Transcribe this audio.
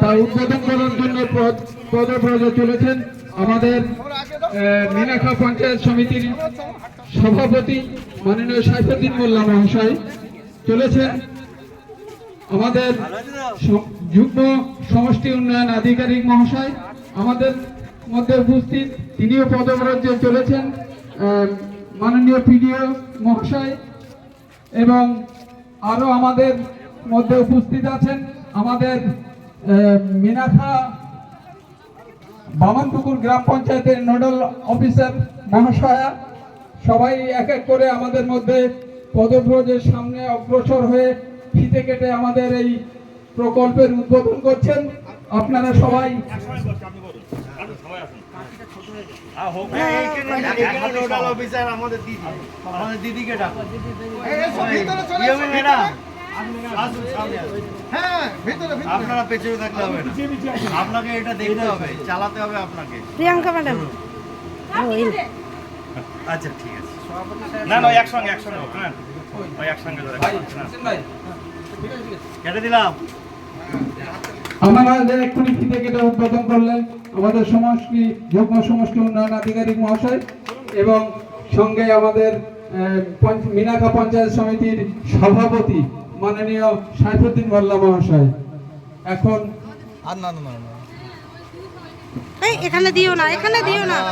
তা উদ্বোধন করার জন্য পদ- পদব্রজে চলেছেন আমাদের মিনাখা পঞ্চায়েত সমিতির সভাপতি মাননীয় সাইফুদ্দিন মোল্লা মহাশয় চলেছেন আমাদের যুগ্ম সমষ্টি উন্নয়ন আধিকারিক মহাশয় আমাদের মধ্যে উপস্থিত, তিনিও পদব্রজে চলেছেন মাননীয় পিডিও মহাশয় এবং আরও আমাদের মধ্যে উপস্থিত আছেন আমাদের মিনাখা বামনপুকুর গ্রাম পঞ্চায়েতের নোডাল অফিসার মহাশয়া সবাই এক এক করে আমাদের মধ্যে পদব্রজের সামনে অগ্রসর হয়ে ফিতে কেটে আমাদের এই প্রকল্পের উদ্বোধন করছেন আপনারা সবাই আমাদের দিদি আমাদের দিদিকে ডাকো হ্যাঁ ভিতরে ভিতরে। আপনারা পেছনে থাকলে হবে না। আপনাকে এটা দেখতে হবে চালাতে হবে আপনাকে। প্রিয়াঙ্কা ম্যাডাম। আচ্ছা ঠিক আছে। না না একসঙ্গে একসঙ্গে হ্যাঁ। ওই একসঙ্গে ধরে হ্যাঁ। কেটে দিলাম। আমাদের এক্ষুনি ফিতে কেটে উদ্বোধন করলেন আমাদের সমষ্টি যুগ্ম সমষ্টি উন্নয়ন আধিকারিক মহাশয় এবং সঙ্গে আমাদের আহ, পঞ্চ- পঞ্চায়েত সমিতির সভাপতি মাননীয় সাইফুদ্দিন মোল্লা মহাশয়। এখন আর না না না না। এই এখানে দিও না এখানে দিও না।